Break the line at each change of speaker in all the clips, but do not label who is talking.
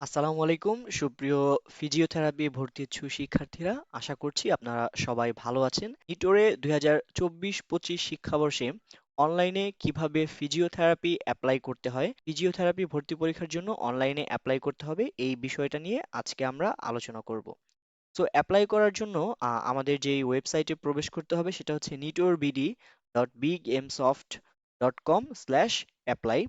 আসসালামু আলাইকুম। সুপ্রিয় ফিজিওথেরাপি ভর্তি ইচ্ছুক শিক্ষার্থীরা আশা করছি আপনারা সবাই ভালো আছেন। নিটোরে দুই হাজার চব্বিশ পঁচিশ শিক্ষাবর্ষে অনলাইনে কীভাবে ফিজিওথেরাপি অ্যাপ্লাই করতে হয়, ফিজিওথেরাপি ভর্তি পরীক্ষার জন্য অনলাইনে অ্যাপ্লাই করতে হবে, এই বিষয়টা নিয়ে আজকে আমরা আলোচনা করব। সো অ্যাপ্লাই করার জন্য আমাদের যেই ওয়েবসাইটে প্রবেশ করতে হবে সেটা হচ্ছে NITOR BD dot big M soft dot com slash apply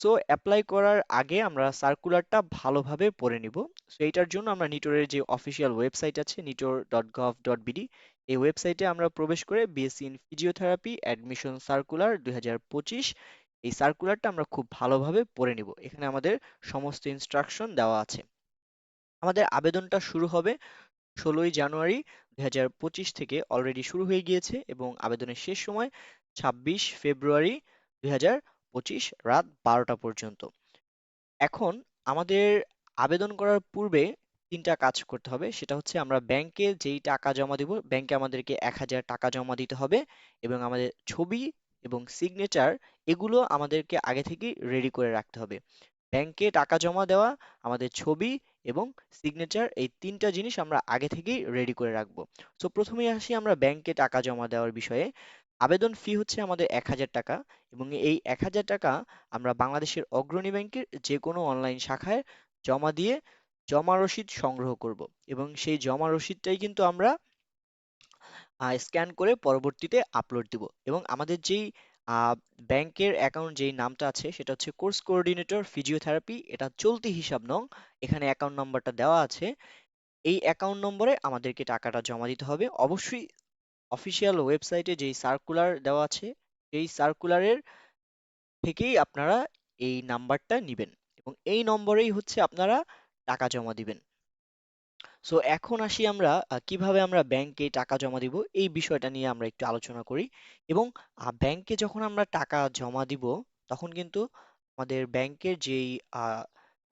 so apply করার আগে আমরা সার্কুলারটা ভালোভাবে পড়ে নিব। সো এইটার জন্য আমরা নিটোরের যে অফিসিয়াল ওয়েবসাইট আছে, NITOR dot gov dot BD এই ওয়েবসাইটে আমরা প্রবেশ করে BSc in physiotherapy admission circular দুই হাজার পঁচিশ, এই সার্কুলারটা আমরা খুব ভালোভাবে পড়ে নিব। এখানে আমাদের সমস্ত ইনস্ট্রাকশন দেওয়া আছে। আমাদের আবেদনটা শুরু হবে ষোলোই জানুয়ারি দুই হাজার পঁচিশ থেকে অলরেডি শুরু হয়ে গিয়েছে এবং আবেদনের শেষ সময় ছাব্বিশ ফেব্রুয়ারি দুই হাজার পঁচিশ রাত বারোটা পর্যন্ত। এখন আমাদের আবেদন করার পূর্বে তিনটা কাজ করতে হবে। সেটা হচ্ছে আমরা ব্যাংকে যেই টাকা জমা দিব, ব্যাংকে আমাদেরকে এক হাজার টাকা জমা দিতে হবে এবং আমাদের ছবি এবং সিগনেচার এগুলো আমাদেরকে আগে থেকেই রেডি করে রাখতে হবে। ব্যাংকে টাকা জমা দেওয়া, আমাদের ছবি এবং সিগনেচার এই তিনটা জিনিস আমরা আগে থেকেই রেডি করে রাখব। সো প্রথমেই আসি আমরা ব্যাংকে টাকা জমা দেওয়ার বিষয়ে। আবেদন ফি হচ্ছে আমাদের এক হাজার টাকা এবং এই এক হাজার টাকা আমরা বাংলাদেশের অগ্রণী ব্যাংকের যে কোনো অনলাইন শাখায় জমা দিয়ে জমা রসিদ সংগ্রহ করব এবং সেই জমা রসিদটাই কিন্তু আমরা স্ক্যান করে পরবর্তীতে আপলোড দিব এবং আমাদের যেই ব্যাংকের অ্যাকাউন্ট যেই নামটা আছে সেটা হচ্ছে কোর্স কোঅর্ডিনেটর ফিজিওথেরাপি এটা চলতি হিসাব নং, এখানে অ্যাকাউন্ট নাম্বারটা দেওয়া আছে। এই অ্যাকাউন্ট নম্বরে আমাদেরকে টাকাটা জমা দিতে হবে। অবশ্যই অফিসিয়াল ওয়েবসাইটে যেই সার্কুলার দেওয়া আছে, সেই সার্কুলারের থেকেই আপনারা এই নাম্বারটা নিবেন এবং এই নম্বরেই হচ্ছে আপনারা টাকা জমা দিবেন। সো এখন আসি আমরা কীভাবে আমরা ব্যাংকে টাকা জমা দিব এই বিষয়টা নিয়ে আমরা একটু আলোচনা করি এবং ব্যাংকে যখন আমরা টাকা জমা দিব, তখন কিন্তু আমাদের ব্যাংকের যেই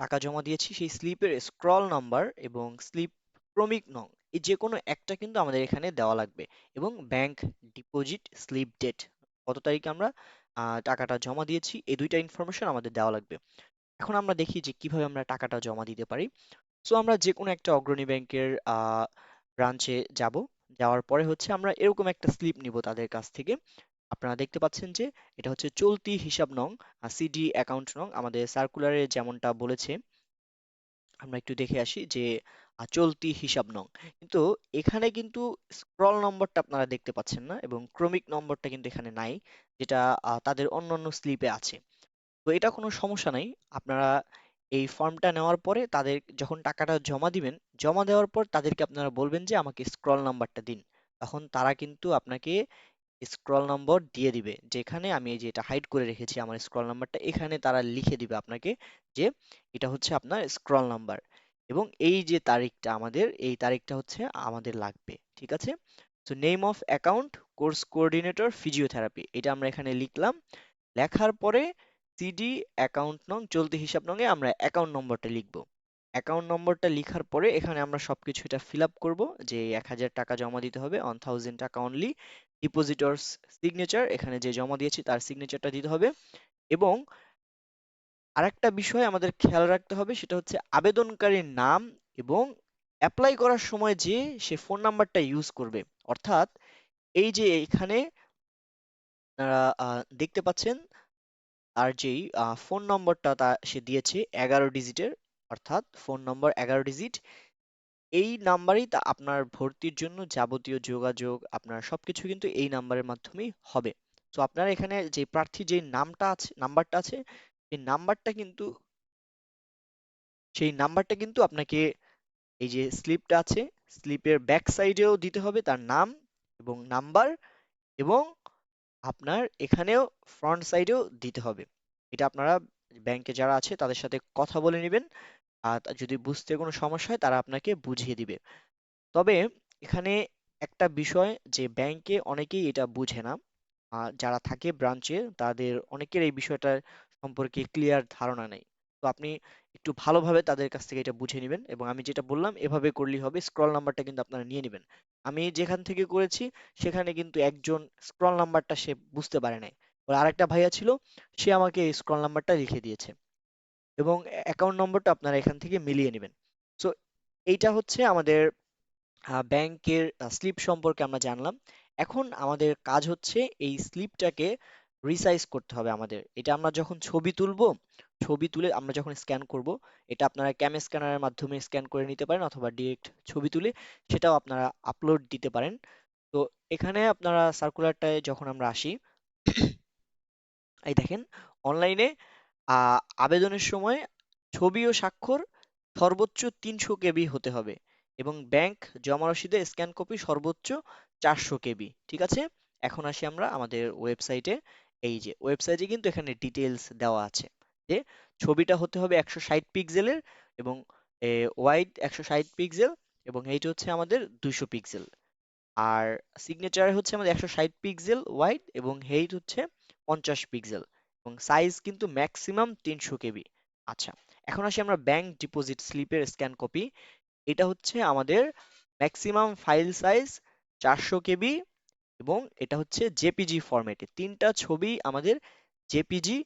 টাকা জমা দিয়েছি সেই স্লিপের স্ক্রল নাম্বার এবং স্লিপ ক্রমিক নং এই যে কোনো একটা কিন্তু আমাদের এখানে দেওয়া লাগবে। এবং ব্যাংক ডিপোজিট স্লিপ ডেট কত তারিখে আমরা টাকাটা জমা দিয়েছি, এই দুইটা ইনফরমেশন আমাদের দেওয়া লাগবে। এখন আমরা দেখি যে কীভাবে আমরা টাকাটা জমা দিতে পারি। সো আমরা যে কোনো একটা অগ্রণী ব্যাংকের ব্রাঞ্চে যাব। যাওয়ার পরে হচ্ছে আমরা এরকম একটা স্লিপ নিব তাদের কাছ থেকে। আপনারা দেখতে পাচ্ছেন যে এটা হচ্ছে চলতি হিসাব নং সিডি অ্যাকাউন্ট নং। আমাদের সার্কুলারে যেমনটা বলেছে, আমরা একটু দেখে আসি যে আহ, চলতি হিসাব নং। কিন্তু এখানে কিন্তু স্ক্রল নম্বরটা আপনারা দেখতে পাচ্ছেন না এবং ক্রমিক নম্বরটা কিন্তু এখানে নাই যেটা তাদের অন্যান্য স্লিপে আছে। তো এটা কোনো সমস্যা নাই। আপনারা এই ফর্মটা নেওয়ার পরে তাদের যখন টাকাটা জমা দিবেন জমা দেওয়ার পর তাদেরকে আপনারা বলবেন যে আমাকে স্ক্রল নাম্বারটা দিন। তখন তারা কিন্তু আপনাকে স্ক্রল নম্বর দিয়ে দিবে। যেখানে আমি এই যে এটা হাইড করে রেখেছি আমার স্ক্রল নাম্বারটা এখানে তারা লিখে দিবে আপনাকে যে এটা হচ্ছে আপনার স্ক্রল নাম্বার এবং এই যে তারিখটা আমাদের, এই তারিখটা হচ্ছে আমাদের লাগবে, ঠিক আছে? So name of account course coordinator physiotherapy এটা আমরা এখানে লিখলাম। লেখার পরে সিডি অ্যাকাউন্ট নং, চলতি হিসাব নঙে আমরা অ্যাকাউন্ট নম্বরটা লিখব। অ্যাকাউন্ট নম্বরটা লিখার পরে এখানে আমরা সবকিছু এটা ফিল আপ করব, যে এক হাজার টাকা জমা দিতে হবে ওয়ান থাউজেন্ড টাকা অনলি ডিপোজিটরস সিগনেচার এখানে যে জমা দিয়েছি তার সিগনেচারটা দিতে হবে। এবং আরেকটা বিষয় আমাদের খেয়াল রাখতে হবে, সেটা হচ্ছে আবেদনকারীর নাম এবং অ্যাপ্লাই করার সময় যে সে ফোন নাম্বারটা ইউজ করবে। অর্থাৎ এই যে এখানে দেখতে পাচ্ছেন আর যেই ফোন নম্বরটা তা সে দিয়েছে এগারো ডিজিটের অর্থাৎ ফোন নম্বর এগারো ডিজিট এই নাম্বারেই তা আপনার ভর্তির জন্য যাবতীয় যোগাযোগ, আপনার সবকিছু কিন্তু এই নাম্বারের মাধ্যমেই হবে। তো আপনার এখানে যে প্রার্থী যে নামটা আছে নাম্বারটা আছে এই নাম্বারটা কিন্তু, সেই নাম্বারটা কিন্তু আপনাকে এই যে স্লিপটা আছে, স্লিপের ব্যাক সাইডেও দিতে হবে তার নাম এবং নাম্বার এবং আপনার এখানেও ফ্রন্ট সাইডেও দিতে হবে। এটা আপনারা ব্যাংকে যারা আছে তাদের সাথে কথা বলে নেবেন। আর যদি বুঝতে কোনো সমস্যা হয় তারা আপনাকে বুঝিয়ে দিবে। তবে এখানে একটা বিষয় যে ব্যাংকে অনেকেই এটা বুঝে না। যারা থাকে ব্রাঞ্চে তাদের অনেকের এই বিষয়টা সম্পর্কে ক্লিয়ার ধারণা নেই। তো আপনি একটু ভালোভাবে তাদের কাছ থেকে এটা বুঝে নেবেন এবং আমি যেটা বললাম, এভাবে করলেই হবে স্ক্রল নাম্বারটা কিন্তু আপনারা নিয়ে নেবেন। আমি যেখান থেকে করেছি, সেখানে কিন্তু একজন স্ক্রল নাম্বারটা সে বুঝতে পারে নাই। ওর আরেকটা ভাইয়া ছিল, সে আমাকে এই স্ক্রল নাম্বারটা লিখে দিয়েছে। এবং অ্যাকাউন্ট নম্বরটা আপনারা এখান থেকে মিলিয়ে নেবেন। সো এইটা হচ্ছে আমাদের ব্যাংকের স্লিপ সম্পর্কে আমরা জানলাম। এখন আমাদের কাজ হচ্ছে এই স্লিপটাকে রিসাইজ করতে হবে আমাদের। এটা আমরা যখন ছবি তুলবো, ছবি তুলে আমরা যখন স্ক্যান করব, এটা আপনারা ক্যাম স্ক্যানারের মাধ্যমে স্ক্যান করে নিতে পারেন অথবা ডিরেক্ট ছবি তুলে সেটাও আপনারা আপলোড দিতে পারেন। তো এখানে আপনারা সার্কুলারটায় যখন আমরা আসি, এই দেখেন অনলাইনে আবেদনের সময় ছবি ও স্বাক্ষর সর্বোচ্চ তিনশো কেবি হতে হবে এবং ব্যাংক জমা রসিদে স্ক্যান কপি সর্বোচ্চ চারশো কেবি। ঠিক আছে? এখন আসি আমরা আমাদের ওয়েবসাইটে এই যে ওয়েবসাইটে কিন্তু এখানে ডিটেলস দেওয়া আছে, যে ছবিটা হতে হবে একশো ষাট পিক্সেলের এবং ওয়াইড একশো ষাট পিক্সেল এবং এইটা হচ্ছে আমাদের দুইশো পিক্সেল আর সিগনেচার হচ্ছে আমাদের একশো ষাট পিক্সেল ওয়াইড এবং হেইট হচ্ছে পঞ্চাশ পিক্সেল এবং সাইজ কিন্তু ম্যাক্সিমাম তিনশো কেবি। আচ্ছা এখন আসি আমরা ব্যাংক ডিপোজিট স্লিপের স্ক্যান কপি এটা হচ্ছে আমাদের ম্যাক্সিমাম ফাইল সাইজ চারশো কেবি এবং এটা হচ্ছে জেপিজি ফরম্যাটে তিনটা ছবি আমাদের জেপিজি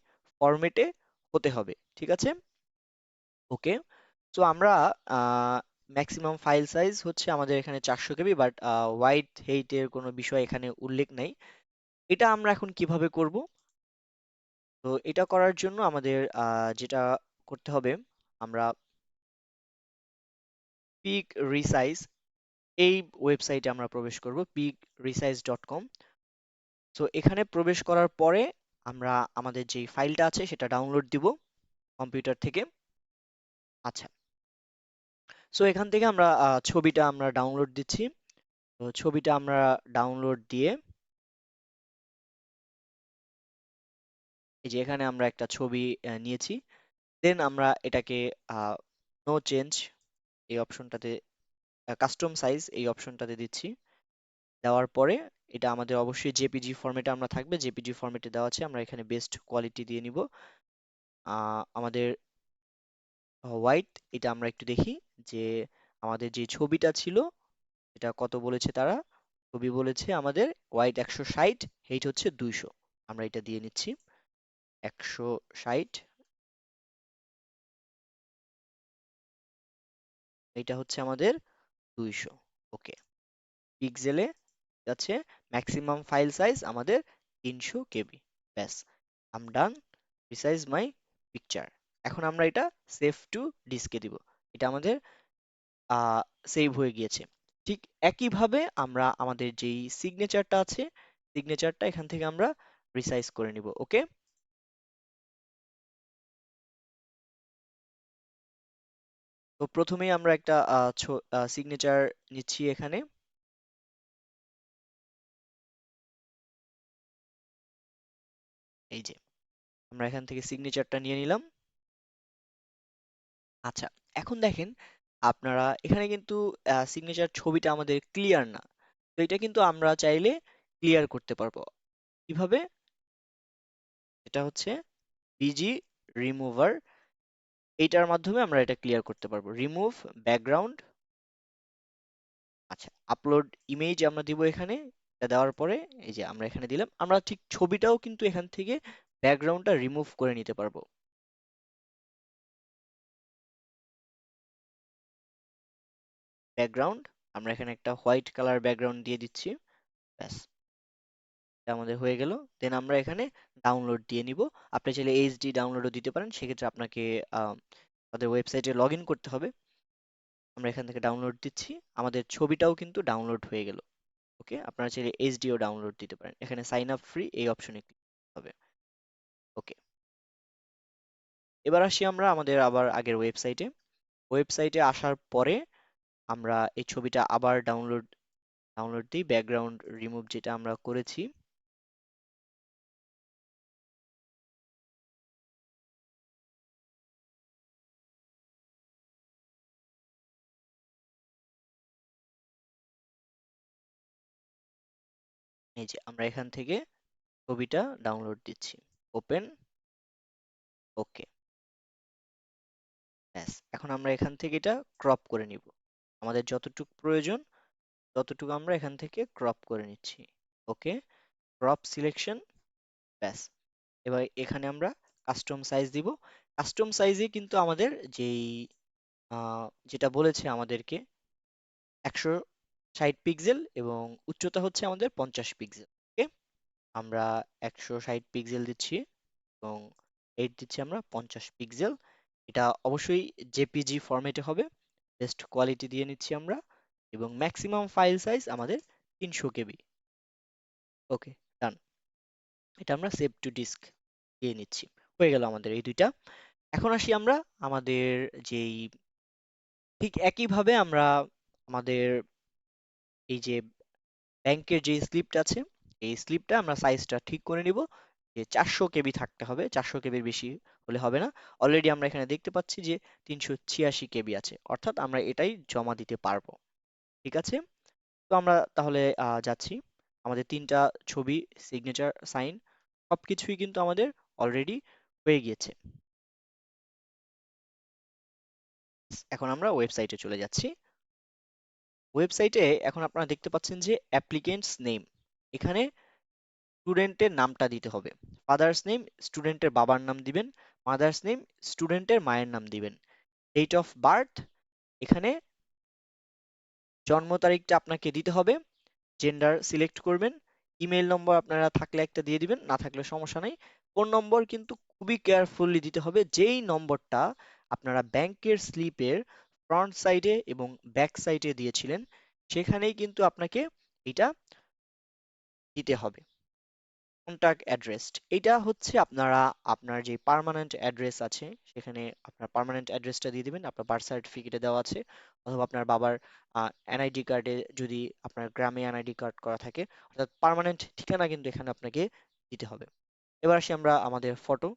ফরম্যাটে হতে হবে, ঠিক আছে? ওকে তো আমরা ম্যাক্সিমাম ফাইল সাইজ হচ্ছে আমাদের এখানে চারশো কেবি বাট ওয়াইড হেইটের কোনো বিষয় এখানে উল্লেখ নাই। এটা আমরা এখন কীভাবে করব? তো এটা করার জন্য আমাদের যেটা করতে হবে, আমরা পিক রিসাইজ এই ওয়েবসাইটে আমরা প্রবেশ করব পিক রিসাইজ ডট কম তো এখানে প্রবেশ করার পরে আমরা আমাদের যে ফাইলটা আছে, সেটা ডাউনলোড দিব কম্পিউটার থেকে। আচ্ছা। সো এখান থেকে আমরা ছবিটা আমরা ডাউনলোড দিচ্ছি। তো, ছবিটা আমরা ডাউনলোড দিয়ে এই যে এখানে আমরা একটা ছবি নিয়েছি। দেন আমরা এটাকে নো চেঞ্জ এই অপশনটাতে কাস্টম সাইজ এই অপশনটাতে দিচ্ছি। দেওয়ার পরে এটা আমাদের অবশ্যই জেপিজি ফরম্যাটে আমরা থাকবে। জেপিজি ফরম্যাটে দেওয়া আছে। আমরা এখানে বেস্ট কোয়ালিটি দিয়ে নিব। আমাদের হোয়াইট এটা আমরা একটু দেখি যে আমাদের যে ছবিটা ছিল, এটা কত বলেছে তারা? ছবি বলেছে আমাদের হোয়াইট একশো ষাট হেইট হচ্ছে দুইশো। আমরা এটা দিয়ে নিচ্ছি। একশো ষাট। এটা হচ্ছে আমাদের দুইশো ওকে পিক্সেলে আছে ম্যাক্সিমাম ফাইল সাইজ আমাদের তিনশো কেবি, ব্যাস। আম ডান রিসাইজ মাই পিকচার এখন আমরা এটা সেভ টু ডিস্কে দিব। এটা আমাদের সেভ হয়ে গিয়েছে। ঠিক একইভাবে আমরা আমাদের যেই সিগনেচারটা আছে সিগনেচারটা এখান থেকে আমরা রিসাইজ করে নিব ওকে তো প্রথমেই আমরা একটা সিগনেচার নিচ্ছি এখানে। এই যে, আমরা এখান থেকে সিগনেচারটা নিয়ে নিলাম। আচ্ছা এখন দেখেন, আপনারা এখানে কিন্তু সিগনেচার ছবিটা আমাদের ক্লিয়ার না। তো এটা কিন্তু আমরা চাইলে ক্লিয়ার করতে পারব। কীভাবে? এটা হচ্ছে বিজি রিমুভার এইটার মাধ্যমে আমরা এটা ক্লিয়ার করতে পারব। রিমুভ ব্যাকগ্রাউন্ড আচ্ছা আপলোড ইমেজ আমরা দিব এখানে, এটা দেওয়ার পরে এই যে আমরা এখানে দিলাম, আমরা ঠিক ছবিটাও কিন্তু এখান থেকে ব্যাকগ্রাউন্ডটা রিমুভ করে নিতে পারব। ব্যাকগ্রাউন্ড আমরা এখানে একটা হোয়াইট কালার ব্যাকগ্রাউন্ড দিয়ে দিচ্ছি, ব্যাস। আমাদের হয়ে গেল। দেন আমরা এখানে ডাউনলোড দিয়ে নিব। আপনি চাইলে এইচডি ডাউনলোডও দিতে পারেন। সেক্ষেত্রে আপনাকে আমাদের ওয়েবসাইটে লগ করতে হবে। আমরা এখান থেকে ডাউনলোড দিচ্ছি। আমাদের ছবিটাও কিন্তু ডাউনলোড হয়ে গেল। ওকে আপনারা চাইলে এইচডিও ডাউনলোড দিতে পারেন। এখানে সাইন আপ ফ্রি এই অপশনে ক্লিক হবে। ওকে এবার আসি আমরা আমাদের আবার আগের ওয়েবসাইটে ওয়েবসাইটে আসার পরে আমরা এই ছবিটা আবার ডাউনলোড ডাউনলোড দিই। ব্যাকগ্রাউন্ড রিমুভ যেটা আমরা করেছি। এই যে আমরা এখান থেকে ছবিটা ডাউনলোড দিচ্ছি। ওপেন ওকে ব্যাস, এখন আমরা এখান থেকে এটা ক্রপ করে নিব। আমাদের যতটুকু প্রয়োজন, ততটুকু আমরা এখান থেকে ক্রপ করে নিচ্ছি। ওকে ক্রপ সিলেকশন ব্যাস। এবার এখানে আমরা কাস্টম সাইজ দিব। কাস্টম সাইজে কিন্তু আমাদের যেই যেটা বলেছে আমাদেরকে, একশো ষাট পিক্সেল এবং উচ্চতা হচ্ছে আমাদের পঞ্চাশ পিক্সেল ওকে আমরা একশো ষাট পিক্সেল দিচ্ছি এবং এইট দিচ্ছি আমরা পঞ্চাশ পিক্সেল এটা অবশ্যই জেপিজি ফরম্যাটে হবে। বেস্ট কোয়ালিটি দিয়ে নিচ্ছি আমরা এবং ম্যাক্সিমাম ফাইল সাইজ আমাদের তিনশো কেবি। ওকে ডান এটা আমরা সেভ টু ডিস্ক দিয়ে নিচ্ছি। হয়ে গেল আমাদের এই দুইটা। এখন আসি আমরা আমাদের যেই ঠিক একইভাবে আমরা আমাদের এই যে ব্যাংকের যে স্লিপটা আছে, এই স্লিপটা আমরা সাইজটা ঠিক করে নিব যে চারশো কেবি থাকতে হবে। চারশো কেবির বেশি হলে হবে না। অলরেডি আমরা এখানে দেখতে পাচ্ছি যে তিনশো ছিয়াশি কেবি আছে। অর্থাৎ আমরা এটাই জমা দিতে পারব। ঠিক আছে? তো আমরা তাহলে যাচ্ছি। আমাদের তিনটা ছবি সিগনেচার সাইন সবকিছুই কিন্তু আমাদের অলরেডি হয়ে গিয়েছে। এখন আমরা ওয়েবসাইটে চলে যাচ্ছি। ওয়েবসাইটে এখন আপনারা দেখতে পাচ্ছেন যে অ্যাপ্লিকেন্টস নেম এখানে স্টুডেন্টের নামটা দিতে হবে। ফাদার্স নেম স্টুডেন্টের বাবার নাম দিবেন। মাদার্স নেম স্টুডেন্টের মায়ের নাম দিবেন। ডেট অফ বার্থ এখানে জন্ম তারিখটা আপনাকে দিতে হবে। জেন্ডার সিলেক্ট করবেন। ইমেল নম্বর আপনারা থাকলে একটা দিয়ে দিবেন, না থাকলে সমস্যা নাই। ফোন নম্বর কিন্তু খুবই কেয়ারফুলি দিতে হবে। যেই নম্বরটা আপনারা ব্যাংকের স্লিপের ফ্রন্ট সাইডে এবং ব্যাক সাইডে দিয়েছিলেন, সেখানেই কিন্তু আপনাকে এটা দিতে হবে। কন্টাক্ট অ্যাড্রেস এটা হচ্ছে আপনারা, আপনার যে পার্মানেন্ট অ্যাড্রেস আছে, সেখানে আপনার পার্মানেন্ট অ্যাড্রেসটা দিয়ে দিবেন, আপনার বার্থ সার্টিফিকেটে দেওয়া আছে, অথবা আপনার বাবার এনআইডি কার্ডে যদি আপনার গ্রামে এনআইডি কার্ড করা থাকে, অর্থাৎ পার্মানেন্ট ঠিকানা কিন্তু এখানে আপনাকে দিতে হবে। এবার আসি আমরা আমাদের ফটো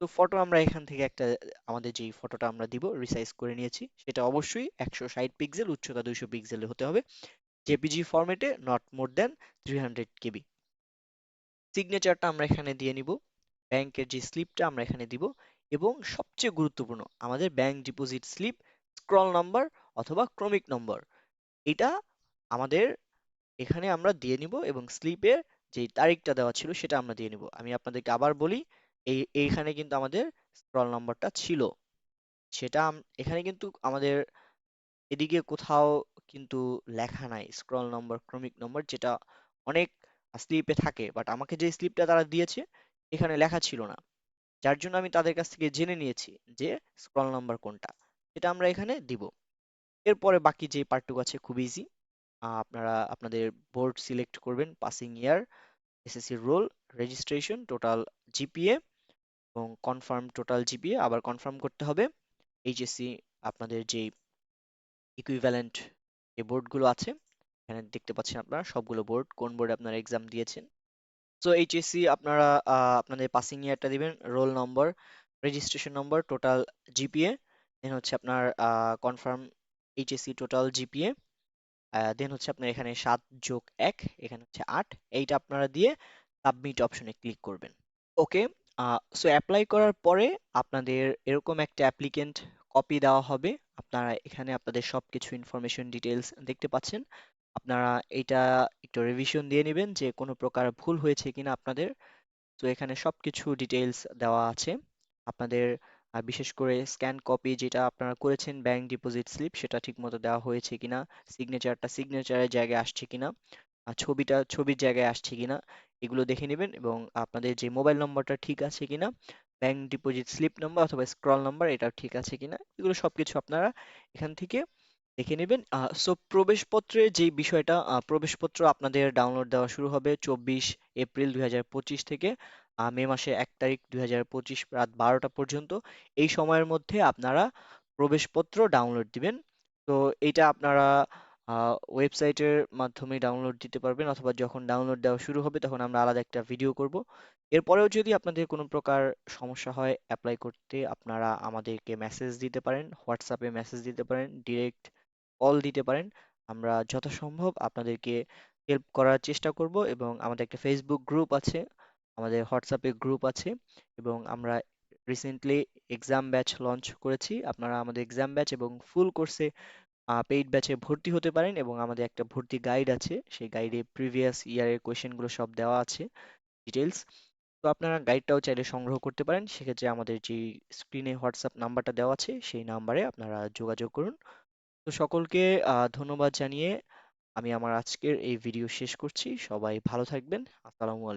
তো ফটো আমরা এখান থেকে একটা, আমাদের যেই ফটোটা আমরা দিব রিসাইজ করে নিয়েছি, সেটা অবশ্যই একশো ষাট পিক্সেল উচ্চতা দুইশো পিক্সেলে হতে হবে। জেপিজি ফরম্যাটে not more than three hundred KB সিগনেচারটা আমরা এখানে দিয়ে নিব ব্যাংকের যে স্লিপটা আমরা এখানে দিব, এবং সবচেয়ে গুরুত্বপূর্ণ, আমাদের bank deposit slip scroll number অথবা ক্রমিক নম্বর এটা আমাদের এখানে আমরা দিয়ে নিব এবং স্লিপের যে তারিখটা দেওয়া ছিল সেটা আমরা দিয়ে নিব। আমি আপনাদেরকে আবার বলি এই, এইখানে কিন্তু আমাদের স্ক্রল নাম্বারটা ছিল। সেটা এখানে কিন্তু আমাদের এদিকে কোথাও কিন্তু লেখা নাই স্ক্রল নম্বর ক্রমিক নম্বর যেটা অনেক স্লিপে থাকে। বাট আমাকে যে স্লিপটা তারা দিয়েছে, এখানে লেখা ছিল না। যার জন্য আমি তাদের কাছ থেকে জেনে নিয়েছি যে স্ক্রল নাম্বার কোনটা। এটা আমরা এখানে দিব। এরপরে বাকি যে পার্টটুকু আছে, খুব ইজি আপনারা, আপনাদের বোর্ড সিলেক্ট করবেন passing year SSC roll registration total GPA এবং কনফার্ম টোটাল জিপিএ আবার কনফার্ম করতে হবে। এইচএসসি আপনাদের যে ইকুইভ্যালেন্ট যে বোর্ডগুলো আছে, এখানে দেখতে পাচ্ছেন আপনারা সবগুলো বোর্ড কোন বোর্ডে আপনারা এক্সাম দিয়েছেন। সো এইচএসসি আপনারা আপনাদের পাসিং ইয়ারটা দিবেন roll number registration number total GPA দেন হচ্ছে আপনার কনফার্ম এইচএসসি টোটাল জিপিএ দেন হচ্ছে আপনার এখানে সাত যোগ এক, এখানে হচ্ছে আট, এইটা আপনারা দিয়ে সাবমিট অপশনে ক্লিক করবেন। ওকে সো অ্যাপ্লাই করার পরে আপনাদের এরকম একটা অ্যাপ্লিকেন্ট কপি দেওয়া হবে। আপনারা এখানে আপনাদের সবকিছু ইনফরমেশন ডিটেলস দেখতে পাচ্ছেন। আপনারা এটা একটু রিভিশন দিয়ে নেবেন যে কোনো প্রকার ভুল হয়েছে কিনা আপনাদের। তো এখানে সবকিছু ডিটেলস দেওয়া আছে। আপনাদের বিশেষ করে স্ক্যান কপি যেটা আপনারা করেছেন ব্যাংক ডিপোজিট স্লিপ সেটা ঠিকমতো দেওয়া হয়েছে কিনা সিগনেচারটা সিগনেচারের জায়গায় আসছে কিনা। ছবিটা, ছবির জায়গায় আসছে কিনা, এগুলো দেখে নেবেন এবং আপনাদের যে মোবাইল নম্বরটা ঠিক আছে কিনা ব্যাংক ডিপোজিট স্লিপ নাম্বার অথবা স্ক্রল নাম্বার এটাও ঠিক আছে কিনা, এগুলো সবকিছু আপনারা এখান থেকে দেখে নেবেন। সো প্রবেশপত্রের যে বিষয়টা প্রবেশপত্র আপনাদের ডাউনলোড দেওয়া শুরু হবে চব্বিশ এপ্রিল দুই হাজার পঁচিশ থেকে মে মাসে এক তারিখ দুই হাজার পঁচিশ রাত বারোটা পর্যন্ত। এই সময়ের মধ্যে আপনারা প্রবেশপত্র ডাউনলোড দিবেন। তো এটা আপনারা ওয়েবসাইটের মাধ্যমে ডাউনলোড দিতে পারবেন অথবা যখন ডাউনলোড দেওয়া শুরু হবে তখন আমরা আলাদা একটা ভিডিও করব। এরপরেও যদি আপনাদের কোনো প্রকার সমস্যা হয় অ্যাপ্লাই করতে আপনারা আমাদেরকে মেসেজ দিতে পারেন হোয়াটসঅ্যাপে মেসেজ দিতে পারেন ডিরেক্ট কল দিতে পারেন। আমরা যথাসম্ভব আপনাদেরকে হেল্প করার চেষ্টা করব এবং আমাদের একটা ফেসবুক গ্রুপ আছে, আমাদের হোয়াটসঅ্যাপে গ্রুপ আছে এবং আমরা রিসেন্টলি এক্সাম ব্যাচ লঞ্চ করেছি। আপনারা আমাদের এক্সাম ব্যাচ এবং ফুল কোর্সে পেইড ব্যাচে ভর্তি হতে পারেন এবং আমাদের একটা ভর্তি গাইড আছে। সেই গাইডে প্রিভিয়াস ইয়ারের কোয়েশ্চেনগুলো সব দেওয়া আছে ডিটেলস তো আপনারা গাইডটাও চাইলে সংগ্রহ করতে পারেন। সেক্ষেত্রে আমাদের যে স্ক্রিনে হোয়াটসঅ্যাপ নাম্বারটা দেওয়া আছে, সেই নাম্বারে আপনারা যোগাযোগ করুন। তো সকলকে ধন্যবাদ জানিয়ে আমি আমার আজকের এই ভিডিও শেষ করছি। সবাই ভালো থাকবেন। আসসালামু আলাইকুম।